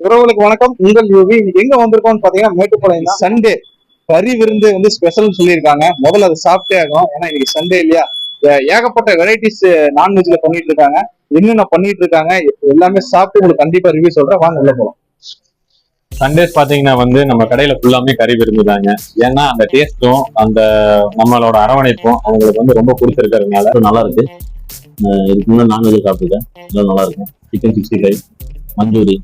உறவுகளுக்கு வணக்கம். உங்கள் யூவி எங்க வந்திருக்கோம்னு பாத்தீங்கன்னா மேட்டுப்பாளையம் சண்டே கறி விருந்து வந்து ஸ்பெஷல் சொல்லியிருக்காங்க. முதல்ல அதை சாப்பிட்டே ஆகும் ஏன்னா இன்னைக்கு சண்டே இல்லையா? ஏகப்பட்ட வெரைட்டிஸ் நான்வெஜ்ல பண்ணிட்டு இருக்காங்க. என்னென்ன பண்ணிட்டு இருக்காங்க எல்லாமே சாப்பிட்டு உங்களுக்கு கண்டிப்பா ரிவ்யூ சொல்றேன். வாங்க உள்ள போலாம். சண்டேஸ் பாத்தீங்கன்னா வந்து நம்ம கடையில ஃபுல்லாமே கறி விரும்புதாங்க ஏன்னா அந்த டேஸ்ட்டும் அந்த நம்மளோட அரவணைப்பும் அவங்களுக்கு வந்து ரொம்ப பிடிச்சிருக்கிறதுனால நல்லா இருக்கு அஹ் இதுக்கு முன்னாடி நான்வெஜ் சாப்பிட்டுருக்கேன் இதெல்லாம் நல்லா இருக்கும் சிக்கன் சிக்ஸ்டி ஃபைவ் மஞ்சூரி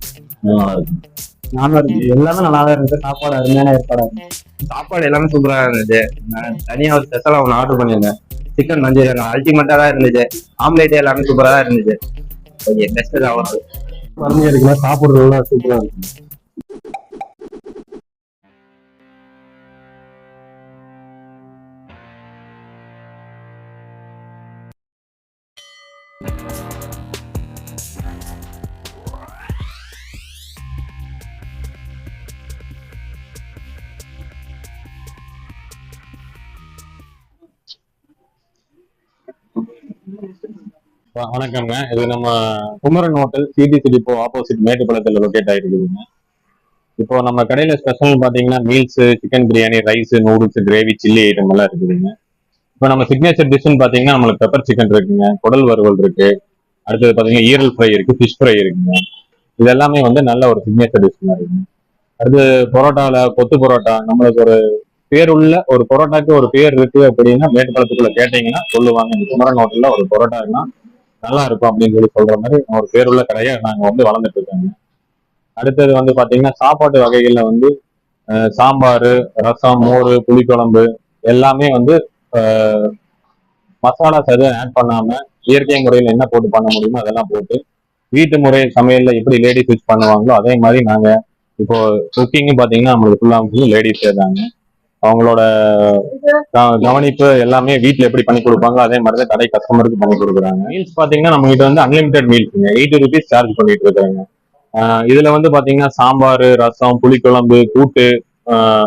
இருந்துச்சு எல்லாமே நல்லா தான் இருந்துச்சு சாப்பாடு அருமையான ஏற்பாடா இருந்துச்சு சாப்பாடு எல்லாமே சூப்பரா இருந்துச்சு நான் தனியா ஒரு ஸ்பெஷலா ஒன்று ஆர்டர் பண்ணியிருந்தேன். சிக்கன் மஞ்சூரியன் அல்டிமேட்டா தான் இருந்துச்சு ஆம்லேட் எல்லாமே சூப்பரா தான் இருந்துச்சு ஓகே பெஸ்ட் தான் வருது சாப்பிடுறதுலாம் சூப்பரா இருக்கும் வணக்கம்ங்க. இது நம்ம Kumaran hotel city depot opposite மேட்டுப்பாளையத்தில் லொக்கேட் ஆகிருக்குதுங்க இப்போ நம்ம கடையில் ஸ்பெஷல் பாத்தீங்கன்னா meals chicken biryani rice noodles gravy chilli item எல்லாம் இருக்குதுங்க. இப்போ நம்ம சிக்னேச்சர் டிஷ்னு பார்த்தீங்கன்னா நம்மளுக்கு பெப்பர் சிக்கன் இருக்குங்க குடல் வறுவல் இருக்கு. அடுத்தது பார்த்தீங்கன்னா ஈரல் ஃப்ரை இருக்கு ஃபிஷ் ஃப்ரை இருக்குங்க. இது எல்லாமே வந்து நல்ல ஒரு சிக்னேச்சர் டிஷ் இருக்குங்க. அடுத்து பரோட்டாவில் கொத்து பரோட்டா நம்மளுக்கு ஒரு பேர் உள்ள ஒரு பரோட்டாக்கு ஒரு பேர் இருக்கு அப்படின்னா மேட்டுப்பாளத்துக்குள்ள கேட்டீங்கன்னா சொல்லுவாங்க. இந்த குமரன் ஹோட்டலில் ஒரு பரோட்டா இருந்தா நல்லா இருக்கும் அப்படின்னு சொல்லி சொல்ற மாதிரி ஒரு பேருள்ள கடையை நாங்க வந்து வளர்ந்துட்டு இருக்காங்க. அடுத்தது வந்து பாத்தீங்கன்னா சாப்பாட்டு வகைகள்ல வந்து சாம்பார் ரசம் மோர் புளிக்குழம்பு எல்லாமே வந்து மசாலா மசாலாஸ் எதுவும் ஆட் பண்ணாம இயற்கை முறையில் என்ன போட்டு பண்ண முடியுமோ அதெல்லாம் போட்டு வீட்டு முறை சமையல்ல எப்படி லேடிஸ் யூஸ் பண்ணுவாங்களோ அதே மாதிரி நாங்க இப்போ குக்கிங் பாத்தீங்கன்னா நம்மளுக்கு ஃபுல்லாக லேடிஸ் லேடிஸே அவங்களோட க- கவனிப்பு எல்லாமே வீட்ல எப்படி பண்ணி கொடுப்பாங்களோ அதே மாதிரி தான் கடை கஸ்டமருக்கு பண்ணி கொடுக்குறாங்க. மீல்ஸ் பாத்தீங்கன்னா நம்ம கிட்ட வந்து அன்லிமிடெட் மீல்ஸுங்க எயிட்டி ருபீஸ் சார்ஜ் பண்ணிட்டு இருக்காங்க இதுல வந்து பாத்தீங்கன்னா சாம்பார் ரசம் புளிக்குழம்பு கூட்டு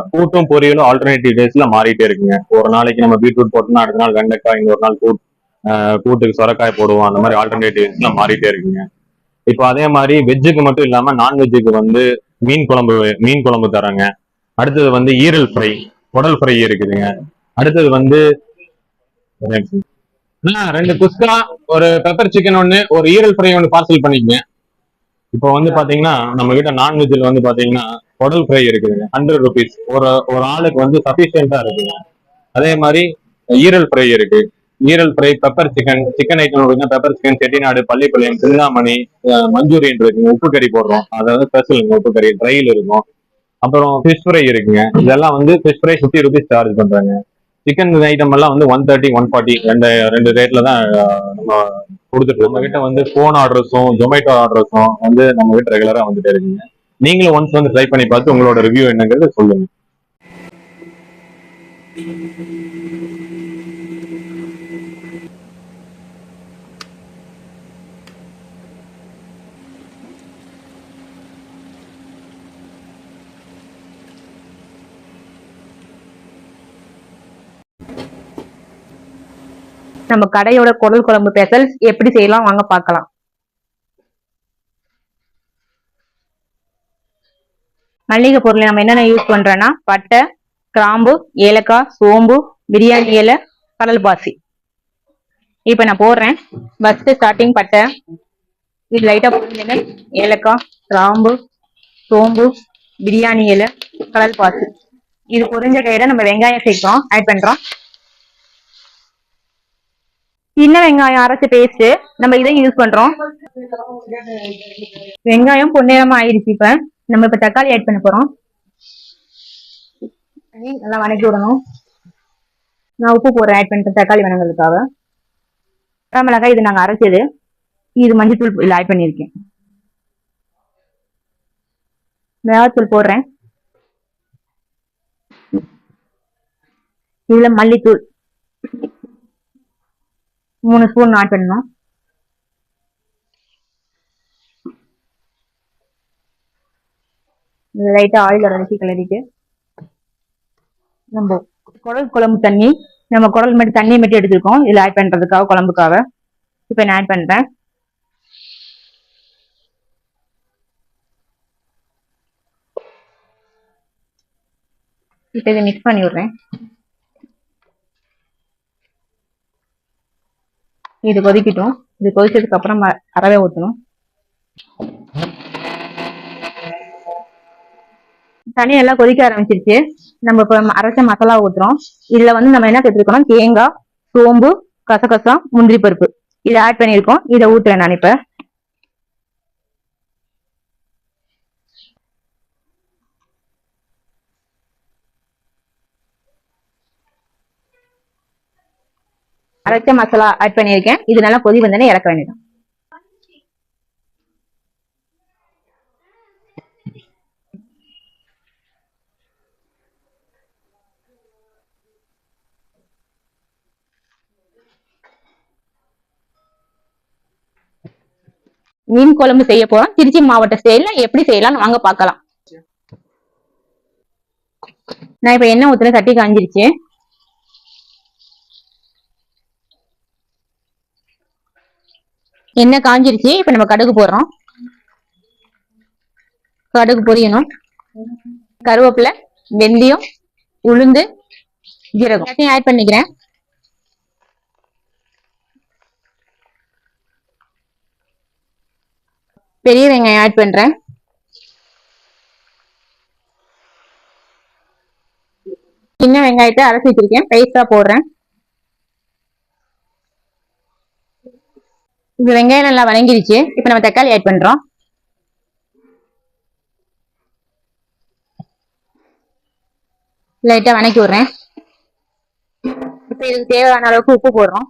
கூட்டும் பொரியலும் ஆல்டர்னேட்டிவ் டேஸ்ல மாறிட்டே இருக்குங்க. ஒரு நாளைக்கு நம்ம பீட்ரூட் போட்டோம்னா அடுத்த நாள் வெண்டைக்காய் இன்னொரு நாள் கூட் ஆஹ் கூட்டுக்கு சொரக்காய் போடுவோம். அந்த மாதிரி ஆல்டர்னேட்டிவ்ஸ்ல மாறிட்டே இருக்குங்க. இப்போ அதே மாதிரி வெஜ்ஜுக்கு மட்டும் இல்லாம நான்வெஜ்ஜுக்கு வந்து மீன் குழம்பு மீன் குழம்பு தராங்க அடுத்தது வந்து ஈரல் ஃப்ரை. உடல் ஃப்ரை இருக்குதுங்க. அடுத்தது வந்து ரெண்டு குஸ்கா ஒரு பெப்பர் சிக்கன் ஒன்னு ஒரு ஈரல் ஃப்ரை ஒன்னு பார்சல் பண்ணிக்கங்க. இப்போ வந்து பாத்தீங்கன்னா நம்ம கிட்ட நான்வெஜ்ல வந்து பாத்தீங்கன்னா உடல் ஃப்ரை இருக்குதுங்க. ஹண்ட்ரட் ருபீஸ் ஒரு ஒரு ஆளுக்கு வந்து சஃபிஷியண்டா இருக்குங்க அதே மாதிரி ஈரல் ஃப்ரை இருக்கு. ஈரல் fry pepper chicken chicken item அப்படின்னா pepper chicken Chettinad Pallipalayam Chintamani manchurian இருக்குங்க. உப்பு கறி போடுறோம். அதாவது ஸ்பெஷல் உப்பு கறி ட்ரையில் இருக்கும். அப்புறம் ஃபிஷ் ஃப்ரை இருக்குங்க. இதெல்லாம் வந்து fish fry fifty rupees charge பண்றாங்க. சிக்கன் ஐட்டம் எல்லாம் வந்து ஒன் தேர்ட்டி ஒன் ஃபார்ட்டி ரெண்டு ரெண்டு ரேட்ல தான் நம்ம கொடுத்துட்டு நம்ம கிட்ட வந்து ஃபோன் ஆர்டர்ஸும் ஜொமேட்டோ ஆர்டர்ஸும் வந்து நம்ம கிட்ட ரெகுலரா வந்துட்டே இருக்குங்க. நீங்களும் ஒன்ஸ் வந்து ட்ரை பண்ணி பார்த்து உங்களோட ரிவ்யூ என்னங்கிறது சொல்லுங்க. நம்ம கடையோட குடல் குழம்பு பேசல் எப்படி செய்யலாம் வாங்க பார்க்கலாம். மல்லிகை பொருள் நம்ம என்னென்ன யூஸ் பண்றோம்னா பட்டை கிராம்பு ஏலக்காய் சோம்பு பிரியாணி இலை கடல் பாசி. இப்போ நான் போடுறேன். ஃபர்ஸ்ட் ஸ்டார்டிங் பட்டை. இது லைட்டா போடுங்க ஏலக்காய் கிராம்பு சோம்பு பிரியாணி இலை கடல் பாசி. இது பொரிஞ்ச கையில நம்ம வெங்காயம் சேர்க்கிறோம். ஆட் பண்றோம். சின்ன வெங்காயம் அரைச்ச பேஸ்ட் நம்ம இதையும் யூஸ் பண்றோம். வெங்காயம் பொன்னிறமா ஆயிடுச்சு இப்ப. நம்ம இப்ப தக்காளி ஆட் பண்ண போறோம். நல்லா வணக்கி விடணும். நான் உப்பு போடுறேன் ஆட் பண்ணிட்டேன் தக்காளி வணங்குறதுக்காக. மிளகாய் இது நாங்க அரைச்சது. இது மஞ்சத்தூள் இதுல ஆட் பண்ணியிருக்கேன். மிளகாத்தூள் போடுறேன். இதுல மல்லித்தூள். மூணு ஸ்பூன் ஆட் பண்ணணும். லைட்டாக ஆயில் அரைச்சி கிளறிட்டு நம்ம குடல் குழம்பு தண்ணி நம்ம குடல் மட்டும் தண்ணியை மட்டும் எடுத்துருக்கோம். இதில் ஆட் பண்ணுறதுக்காக குழம்புக்காக. இப்போ நான் ஆட் பண்ணுறேன் இப்போ இதை மிக்ஸ் பண்ணி விட்றேன் இது கொதிக்கட்டும். இது கொதிச்சதுக்கு அப்புறம் ம- ஊற்றணும் தனியாக எல்லாம் கொதிக்க ஆரம்பிச்சிருச்சு. நம்ம இப்போ அரைச்ச மசாலா ஊற்றுறோம் இதில் வந்து நம்ம என்ன சேர்த்துருக்கோம் தேங்காய் சோம்பு கசகசம் முந்திரி பருப்பு. இதை ஆட் பண்ணியிருக்கோம். இதை ஊற்றுறேன் நான் இப்போ. அரைச்ச மசாலா ஆட் பண்ணியிருக்கேன். இது நல்லா கொதி வந்தோடனே இறக்க வேண்டியது மீன் குழம்பு செய்ய போறோம். திருச்சி மாவட்ட ஸ்டைல்ல எப்படி செய்யலாம்னு வாங்க பார்க்கலாம். நான் இப்ப எண்ணெய் ஊத்துன சட்டி காஞ்சிருச்சு. எண்ணெய் காஞ்சிருச்சு? இப்ப நம்ம கடுகு போடுறோம். கடுகு பொரியணும். கருவேப்பிலை வெந்தயம் உளுந்து ஜீரகம். எல்லாத்தையும் ஆட் பண்ணிக்கிறேன். பெரிய வெங்காயம் ஆட் பண்றேன். சின்ன வெங்காயத்தை அரைச்சி வச்சிருக்கேன். பேஸ்டா போடுறேன். இப்ப வெங்காயம் நல்லா வணங்கிருச்சு. இப்ப நம்ம தக்காளி ஆட் பண்றோம். லைட்டா வணக்கி விடுறேன். இப்ப இதுக்கு தேவையான அளவுக்கு உப்பு போடுறோம்.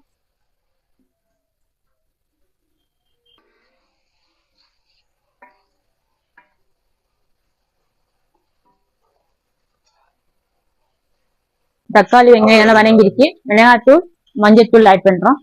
தக்காளி வெங்காயம் நல்லா வதங்கிருச்சு மிளகாத்தூள் மஞ்சத்தூள் ஆட் பண்றோம்.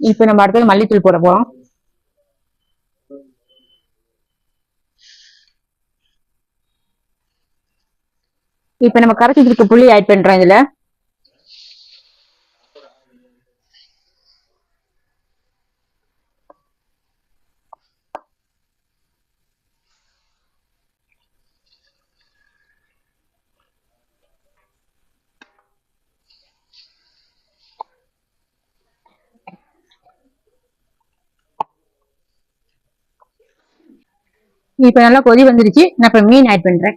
இப்ப நம்ம அடுத்தது மல்லித்தூள் போட போறோம். இப்ப நம்ம கரைச்சி புளி ஆட் பண்றோம் இதுல. இப்ப நல்லா கொதி வந்துருச்சு. நான் இப்ப மீன் ஆட் பண்றேன்.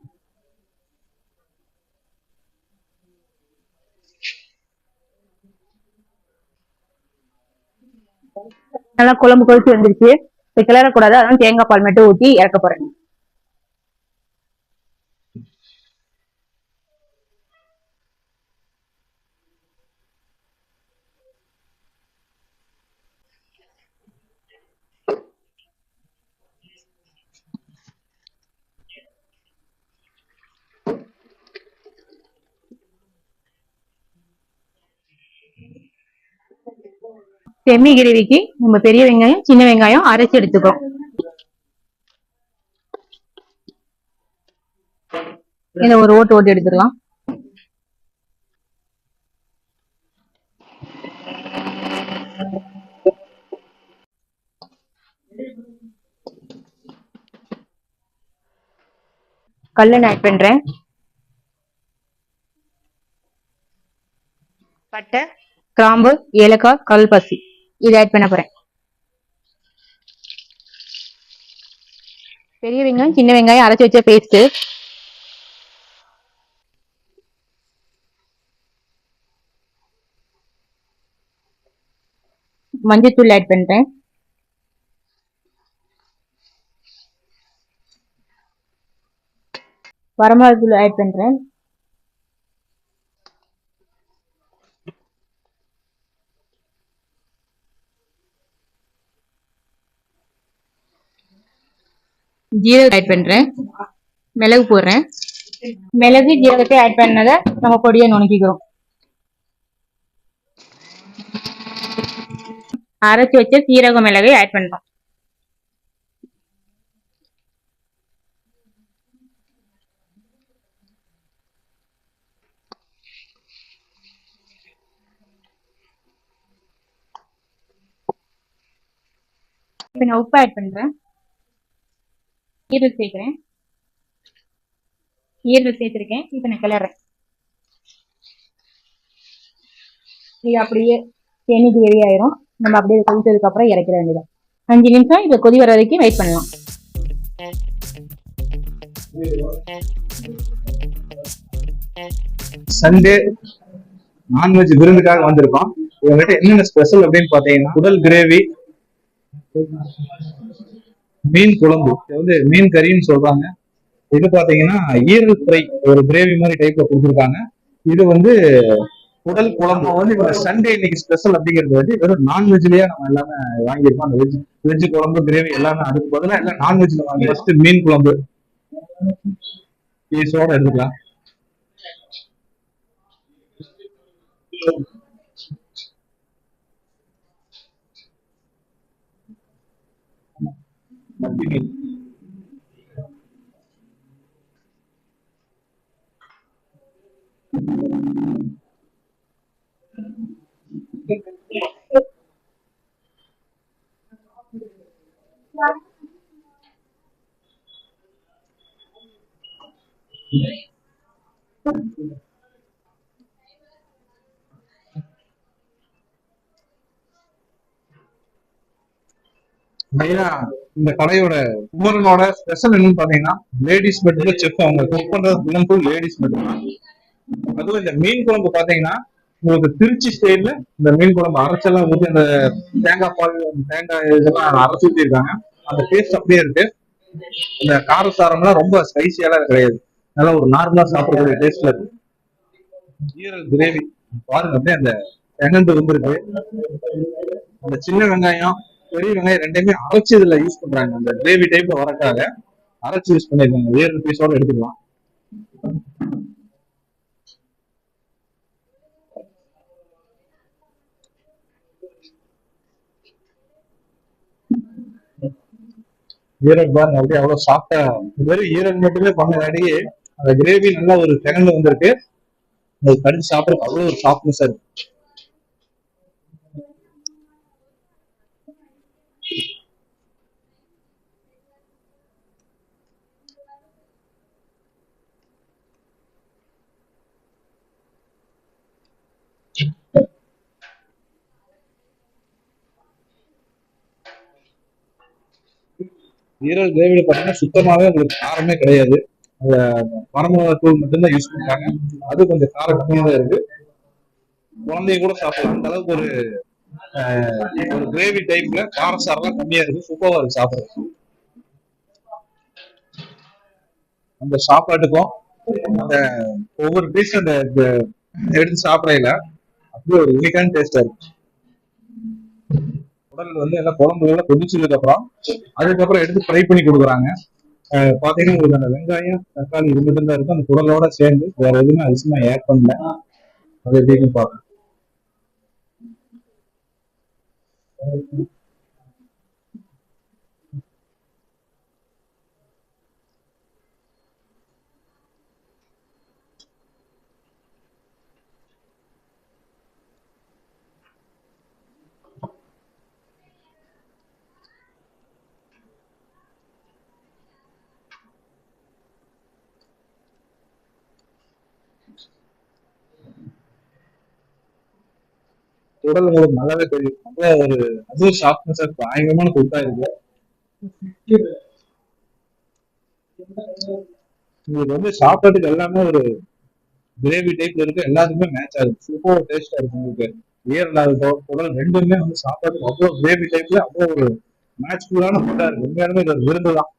நல்லா குழம்பு கொதிச்சு வந்துருச்சு. இப்ப கிளறக்கூடாது. அதான் தேங்காய் பால் மட்டும் ஊற்றி இறக்க போறேன். செம்மி கிரேவிக்கு நம்ம பெரிய வெங்காயம் சின்ன வெங்காயம் அரைச்சு எடுத்துக்கிறோம். இதை ஒரு ஓட்டு ஓட்டு எடுத்துக்கலாம். நான் ஆட் பண்றேன். பட்டை கிராம்பு ஏலக்காய் கல்பசி. இதை ஆட் பண்ண போறேன். பெரிய வெங்காயம் சின்ன வெங்காயம் அரைச்சு வச்ச பேஸ்ட் மஞ்சத்தூள் ஆட் பண்றேன். வரமிளகாத்தூள் ஆட் பண்றேன். ஜீரகத்தை ஆட் பண்றேன். மிளகு போடுறேன். மிளகு ஜீரகத்தை ஆட் பண்ணதை நம்ம பொடியை நுணுக்கிக்கிறோம். அரைச்சி வச்ச சீரக மிளகை ஆட் பண்றோம். இப்போ நான் உப்பு ஆட் பண்றேன். ஈரல் சேர்க்கிறேன். ஈரல் சேர்த்துருக்கேன். இப்போ நான் கிளறேன். இது அப்படியே தேனி கிரேவி ஆயிரும். நம்ம அப்படியே கொதித்ததுக்கு அப்புறம் இறக்கிற வேண்டியதான் அஞ்சு நிமிஷம் இதை கொதி வர வரைக்கும் வெயிட் பண்ணலாம். சண்டே நான்வெஜ் விருந்துக்காக வந்திருக்கோம். இவங்ககிட்ட என்னென்ன ஸ்பெஷல் அப்படின்னு பாத்தீங்கன்னா குடல் கிரேவி மீன் குழம்பு. இது வந்து மீன் கறின்னு சொல்றாங்க. இது பாத்தீங்கன்னா ஈரல் ஃப்ரை ஒரு கிரேவி மாதிரி டைப்ல கொடுத்துருக்காங்க. இது வந்து உடல் குழம்பு. வந்து இவங்க சண்டே இன்னைக்கு ஸ்பெஷல் அப்படிங்கிறது வந்து வெறும் நான்வெஜ்லயே நம்ம எல்லாமே வாங்கியிருக்கோம். அந்த வெஜ் வெஜ் குழம்பு கிரேவி எல்லாமே அதுக்கு பதிலாக எல்லாம் நான்வெஜ்ல வாங்கி ஃபர்ஸ்ட் மீன் குழம்பு. பீஸோட எடுத்துக்கலாம். மத்தி மீன் மெயினா இந்த கடையோட குமரனோட ஸ்பெஷல் என்னன்னு பாத்தீங்கன்னா லேடிஸ் பெட்ல செஃப் அவங்க குக் பண்றது தினம் ஃபுல் லேடிஸ் பெட் அதுவும் இந்த மீன் குழம்பு பாத்தீங்கன்னா உங்களுக்கு திருச்சி ஸ்டைல்ல இந்த மீன் குழம்பு அரைச்செல்லாம் ஊற்றி அந்த தேங்காய் பால் தேங்காய் இதெல்லாம் அரைச்சு ஊற்றிருக்காங்க அந்த டேஸ்ட் அப்படியே இருக்கு. இந்த காரசாரம்லாம் ரொம்ப ஸ்பைசியெல்லாம் கிடையாது. நல்லா ஒரு நார்மலா சாப்பிடக்கூடிய டேஸ்ட்ல இருக்கு. ஈரல் கிரேவி பாருங்க அப்படியே அந்த ரூம் இருக்கு அந்த சின்ன வெங்காயம் பெரிய வெங்காயம் ரெண்டையுமே அரைச்சு இதுல யூஸ் பண்றாங்க. அந்த கிரேவி டைப்ல வரக்காக அரைச்சு யூஸ் பண்ணிருக்காங்க. வேறு பீஸோட எடுத்துக்கலாம். ஈரல் பாருங்க அப்படியே அவ்வளவு சாஃப்டா வெறும் ஈரல் மட்டுமே பண்ணங்காட்டியே அந்த கிரேவி நல்லா ஒரு திறந்து வந்திருக்கு. அது கடிச்சு சாப்பிட்றதுக்கு அவ்வளவு ஒரு சாஃப்ட்னஸா இருக்கு. ஈரல் கிரேவியில பாத்தீங்கன்னா சுத்தமாவே உங்களுக்கு காரமே கிடையாது. அந்த வரமிளகா தூள் மட்டும்தான் யூஸ் பண்றாங்க அது கொஞ்சம் கார கம்மியா தான் இருக்கு. குழந்தைய கூட சாப்பிடலாம். அந்த அளவுக்கு ஒரு ஒரு கிரேவி டைப்ல காரசாரெல்லாம் கம்மியா இருக்கு. சூப்பரா இருக்கு சாப்பிடுறது அந்த சாப்பாட்டுக்கும் அந்த ஒவ்வொரு பீஸ் அந்த எடுத்து சாப்பிடையில அப்படியே ஒரு யூனிக்கான டேஸ்டா இருக்கு. உடல் வந்து எல்லாம் குழம்புகளை கொதிச்சதுக்கு அப்புறம் அதுக்கப்புறம் எடுத்து ஃப்ரை பண்ணி கொடுக்குறாங்க. பாத்தீங்கன்னா உங்களுக்கு அந்த வெங்காயம் தக்காளி இது மட்டும் தான் இருக்கும் அந்த குடலோட சேர்ந்து வேற எதுவுமே அரிசிமா ஏட் பண்ணல. அது எப்படின்னு Thank you. உடல் உங்களுக்கு நல்லாவே தெரியும். நல்ல ஒரு அதுவும் ஷார்ப்னஸா பயங்கரமான குட்டா இருக்கு. உங்களுக்கு வந்து சாப்பிட்றதுக்கு எல்லாமே ஒரு கிரேவி டைப்ல இருக்கு எல்லாத்துக்குமே மேட்ச் ஆகுது சூப்பர் டேஸ்டா இருக்கு உங்களுக்கு. ஈரல் ஆகட்டும் உடல் ரெண்டுமே வந்து சாப்பாடு அவ்வளவு கிரேவி டைப்ல அவ்வளவு ஒரு மேட்ச்ஃபுல்லான ஃபுட்டா இருக்கு. உண்மையாலுமே இது ஒரு விருந்து தான்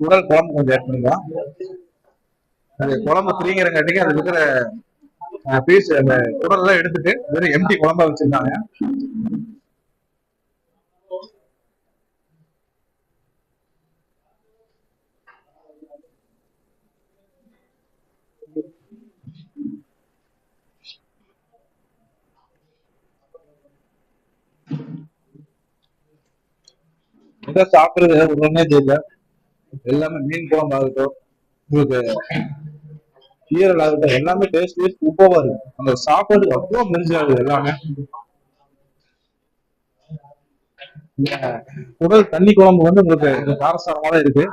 உடல் குழம்பு கொஞ்சம் ஆட் பண்ணிக்கலாம் அது குழம்பு திரிங்கிறங்காட்டிக்கு அது இருக்கிற பீஸ் அந்த குடல் எல்லாம் எடுத்துட்டு வெறும் எம்டி குழம்பா வச்சிருந்தாங்க. எதை சாப்பிடுறது உடனே தெரியல. எல்லாமே மீன் குழம்பு ஆகட்டும் உங்களுக்கு ஈரல் ஆகட்டும் எல்லாமே டேஸ்ட் டேஸ்ட் சூப்பரா இருக்கும். அந்த சாப்பாடு அவ்வளோ மெரிஞ்சாகுது எல்லாமே. உடல் தண்ணி குழம்பு வந்து உங்களுக்கு கொஞ்சம் காரசாரமா தான் இருக்கு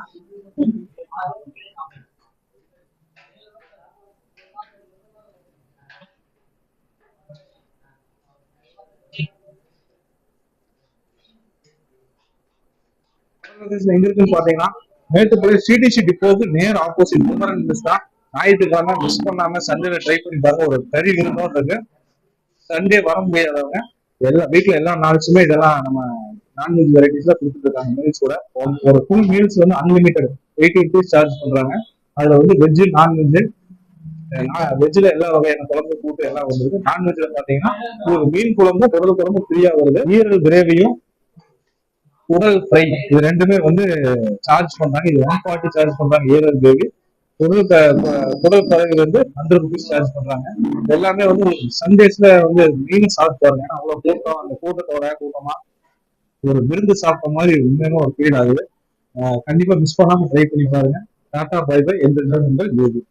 எங்க இருக்குன்னு பாத்தீங்கன்னா மேட்டுப்பாளையம் சிடிசி டிப்போக்கு நேர் ஆப்போசிட் குமரன் மிஸ் தான் ஞாயிற்றுக்கிழமை மிஸ் பண்ணாம சண்டேல ட்ரை பண்ணி பாருங்க. ஒரு கறி விருந்தோம் இருக்கு. சண்டே வர முடியாதவங்க எல்லா வீட்ல எல்லா நாள்ஸுமே இதெல்லாம் நம்ம நான்வெஜ் வெரைட்டிஸ்ல கொடுத்துட்டு இருக்காங்க. மீல்ஸ் கூட. ஒரு- ஃபுல் மீல்ஸ் வந்து அன்லிமிட்டட் எயிட்டி ருபீஸ் சார்ஜ் பண்றாங்க. அதுல வந்து வெஜ் நான்வெஜ் வெஜ்ல எல்லா வகையான குழம்பு கூட்டு எல்லாம் வந்துருக்கு. நான்வெஜ்ல பாத்தீங்கன்னா ஒரு மீன் குழம்பு குடல் குழம்பு ஃப்ரீயா வருது. ஈரல் கிரேவியும் குடல் ஃப்ரை இது ரெண்டுமே வந்து சார்ஜ் பண்றாங்க. இது ஒன் ஃபார்ட்டி சார்ஜ் பண்றாங்க. ஏரல் பேபி குடல் க- குடல் ஃப்ரை வந்து ஹண்ட்ரட் ருபீஸ் சார்ஜ் பண்றாங்க. எல்லாமே வந்து சண்டேஸ்ல வந்து மீன் சாப்பிட்டு பாருங்க ஏன்னா அவ்வளவு கூட்டம். அந்த கூட்டத்தோட கூட்டமா ஒரு விருந்து சாப்பிட்ட மாதிரி உண்மையான ஒரு ஃபீல் ஆகுது. கண்டிப்பா மிஸ் பண்ணாம ட்ரை பண்ணி பாருங்க. டாடா பை பை எந்த உங்கள் பேபி